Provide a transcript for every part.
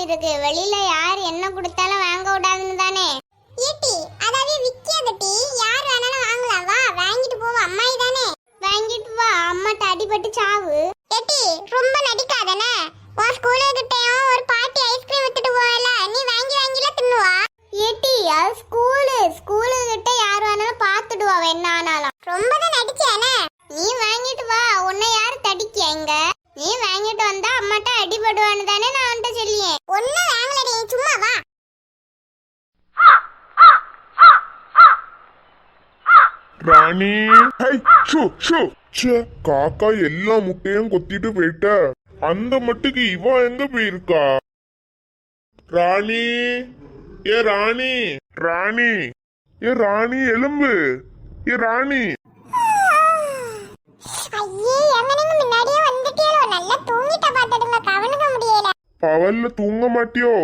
சொல்லிருக்கு. வெளியில யார் என்ன கொடுத்தாலும் வாங்க விடாதுன்னு தானே? ஏட்டி அதாவது விக்காதட்டி யார் வேணாலும் வாங்கலாம். வா வாங்கிட்டு போவோம் அம்மாயி தானே? வாங்கிட்டு வா. அம்மாட்ட அடிபட்டு சாவு. ஏட்டி ரொம்ப நடிக்காதனே? உன் ஸ்கூலு கிட்டயும் ஒரு பாட்டி ஐஸ்கிரீம் வித்துட்டு போவல நீ வாங்கி வாங்கில தின்னுவா? ஏட்டி அது ஸ்கூலு ஸ்கூலு கிட்ட யார் வேணாலும் பார்த்துடுவா என்ன ஆனாலும். ரொம்ப தான் நடிச்சானே நீ வாங்கிட்டு வா. உன்னை யார் தடிக்க இங்க? நீ வாங்கிட்டு வந்தா அம்மாட்ட அடிபடுவான்னு தானே நான் அவன்கிட்ட சொல்லியேன் ஒன்னும் வாங்கலடி சும்மா வா ராணி. High, shoe, shoe. ச்சே, காக்கா எல்லா முட்டையும் கொத்திட்டு போயிட்ட. அந்த மட்டுக்கு இவ எங்க போயிருக்கா? ராணி. ஏ ராணி. ராணி. ஏ ராணி எலும்பு. ஏ ராணி. பவல்ல தூங்க மாட்டியோ?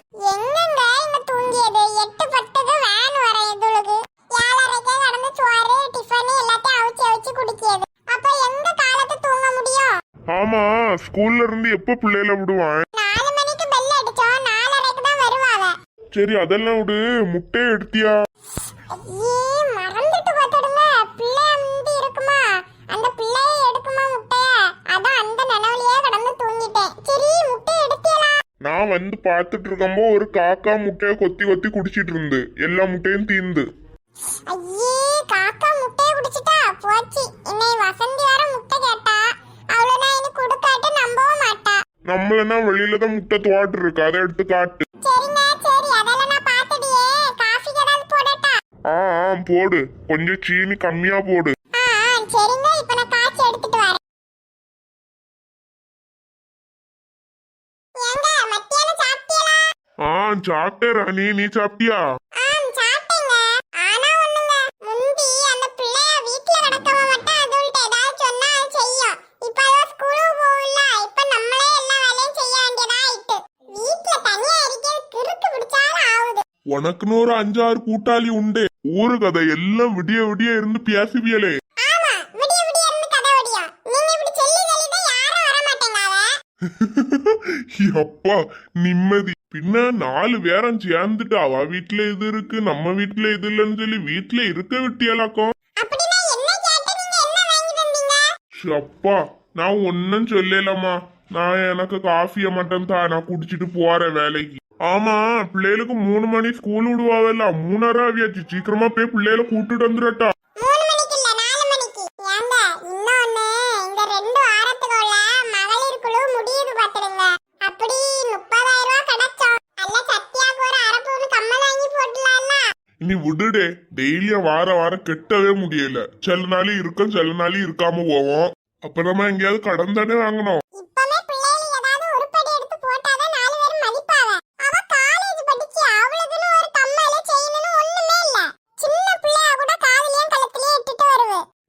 குடிக்கியது அப்ப எங்க காலத்து தூங்க முடியும்? ஆமா ஸ்கூல்ல இருந்து எப்ப பிள்ளையில விடுவான்? நாலு மணிக்கு பெல் அடிச்சோம் நாலரைக்கு தான் வருவாங்க சரி அதெல்லாம் விடு முட்டையை எடுத்தியா? ஐயே மறந்துட்டு பார்த்துடுங்க பிள்ளை வந்து இருக்குமா? அந்த பிள்ளையை எடுக்குமா முட்டைய? அதான் அந்த நிலவுலயே கடந்து தூங்கிட்டேன். சரி முட்டையை எடுத்தியலா? நான் வந்து பார்த்துட்டு இருக்கம்போ ஒரு காக்கா முட்டையை கொத்தி கொத்தி குடிச்சிட்டு இருந்து. எல்லா முட்டையும் தீந்து. ஐயே காக்கா முட்டையை குடிச்சிட்டா? போச்சு. இன்னை வசந்தி வர முட்டை கேட்டா. அவ்வளவுதான் இனி கொடுக்காட்டு நம்பவும் மாட்டா. நம்மளனா வெளியில தான் முட்டை துவாட்டு இருக்கு. அதை எடுத்து காட்டு. சரிங்க சரி. அதெல்லாம் நான் பார்த்துடியே காஃபிக்கு ஏதாவது போடட்டா? ஆ ஆ போடு. கொஞ்சம் சீனி கம்மியா போடு. ஆ ஆ, சரிங்க. இப்ப நான் காய்ச்சி எடுத்துட்டு வரேன். ஏங்க மத்தியானம் சாப்பிட்டீங்களா ஆ சாப்பிட்டேன் ராணி. நீ சாப்பிட்டியா? உனக்குன்னு ஒரு அஞ்சாறு கூட்டாளி உண்டு. ஊரு கதை எல்லாம் விடிய விடிய இருந்து பேசுவியலே. அப்பா நிம்மதி. பின்ன நாலு பேரம் சேர்ந்துட்டு அவ வீட்டுல இது இருக்கு நம்ம வீட்டுல இது இல்லைன்னு சொல்லி வீட்டுல இருக்க விட்டியலாக்கும் அப்பா நான் ஒன்னும் சொல்லலாமா நான் எனக்கு காஃபிய மட்டும் தான் நான் குடிச்சிட்டு போறேன் வேலைக்கு. ஆமா பிள்ளைகளுக்கு மூணு மணி ஸ்கூல் விடுவாவல்ல. மூணரை ஆவியாச்சு சீக்கிரமா போய் பிள்ளைகளை கூட்டிட்டு வந்துடட்டா. இனி விடுடே. டெய்லியும் வார வாரம் கெட்டவே முடியல. சில நாள் இருக்கும் சில நாள் இருக்காம போவோம். அப்ப நம்ம எங்கேயாவது கடன் தானே வாங்கணும்.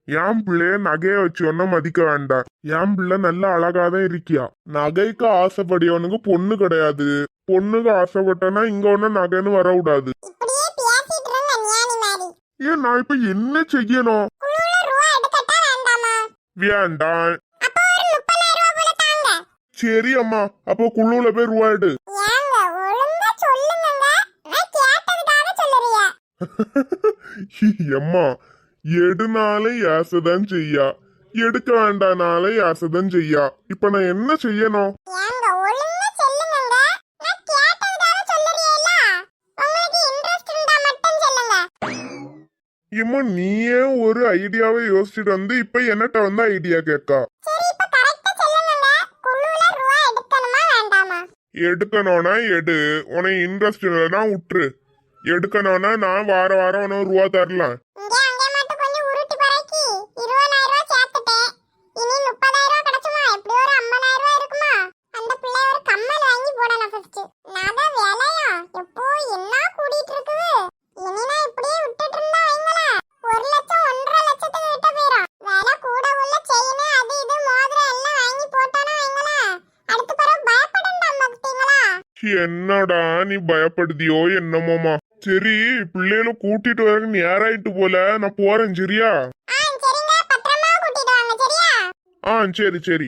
என் பிள்ளைய நகைய வச்சு ஒன்னும் மதிக்க வேண்டாம். என் பிள்ளை நல்ல அழகாதான் இருக்கியா? நகைக்கு ஆசைப்படியவனுக்கு பொண்ணு கிடையாது. பொண்ணுக்கு ஆசைப்பட்டனா இங்க ஒன்னும் நகைன்னு வரக்கூடாது. ஞானி மாதிரி. ஏன் நான் இப்ப என்ன செய்யணும்? வேண்டாமா? சரி அம்மா அப்போ குழுல போய் ரூபா எடு. எம்மா எடுனாலும் யாசதான் செய்யா. எடுக்க வேண்டானாலும் யாசதான் செய்யா. இப்ப நான் என்ன செய்யணும்? இம்மா நீயே ஒரு ஐடியாவை யோசிச்சுட்டு வந்து இப்ப என்னட்ட வந்து ஐடியா கேட்கா. எடுக்கணும்னா எடு. உனக்கு இன்ட்ரெஸ்ட் இல்லைன்னா விட்டுரு எடுக்கணும்னா நான் வார வாரம் உனக்கு ரூபா தரலாம். நான் தான் வேலையா? எப்போ என்ன கூடிட்டு இருக்குது? இனி நான் இப்படியே விட்டுட்டு இருந்தா வைங்களேன் ஒரு லட்சம் ஒன்றரை லட்சத்துக்கு கிட்ட போயிடும் வேலை கூட உள்ள செயின் அது இது மோதிரம் எல்லாம் வாங்கி போட்டானா வைங்களேன் அடுத்த பிறகு பார்த்தீங்களா என்னடா நீ பயப்படுதியோ என்னமோமா? சரி பிள்ளைகளை கூட்டிட்டு வர நேராயிட்டு போல. நான் போறேன் சரியா? ஆ சரிங்க. பத்திரமா கூட்டிட்டு வாங்க சரியா? ஆ சரி சரி.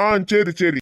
ஆ சரி சரி.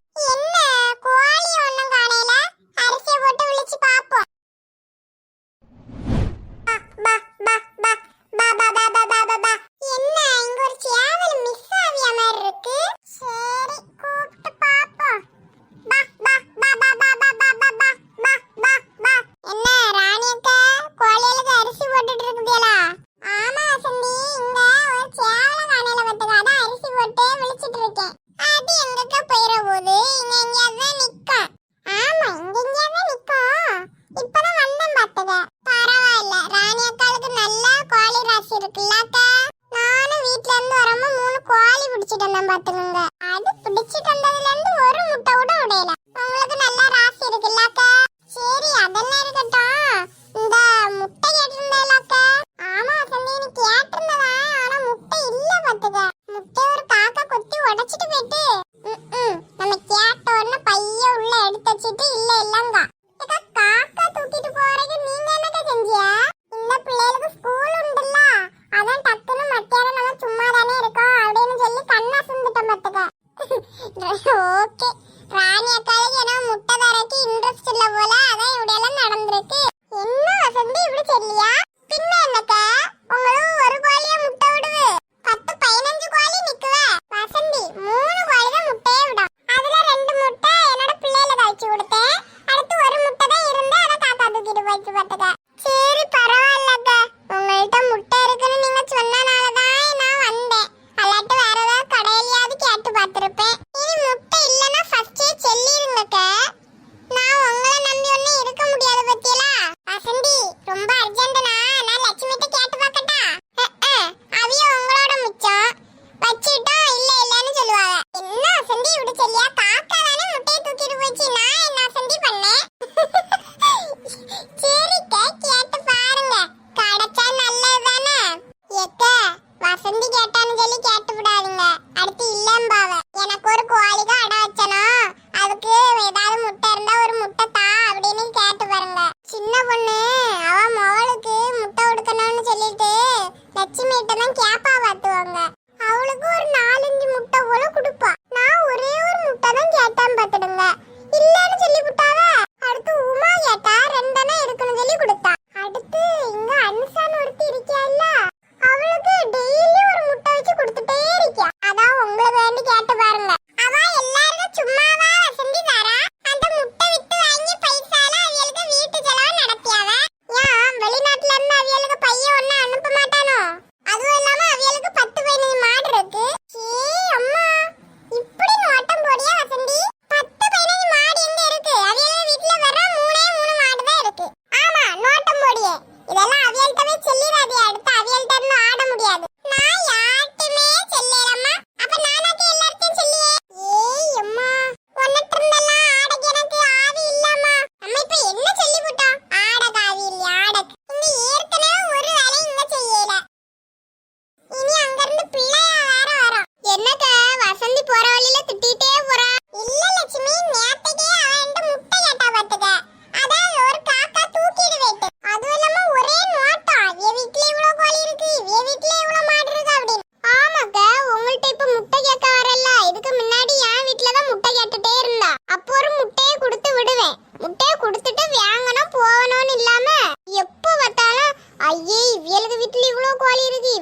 OK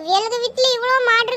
விலக வீட்டுல இவ்வளவு மாடு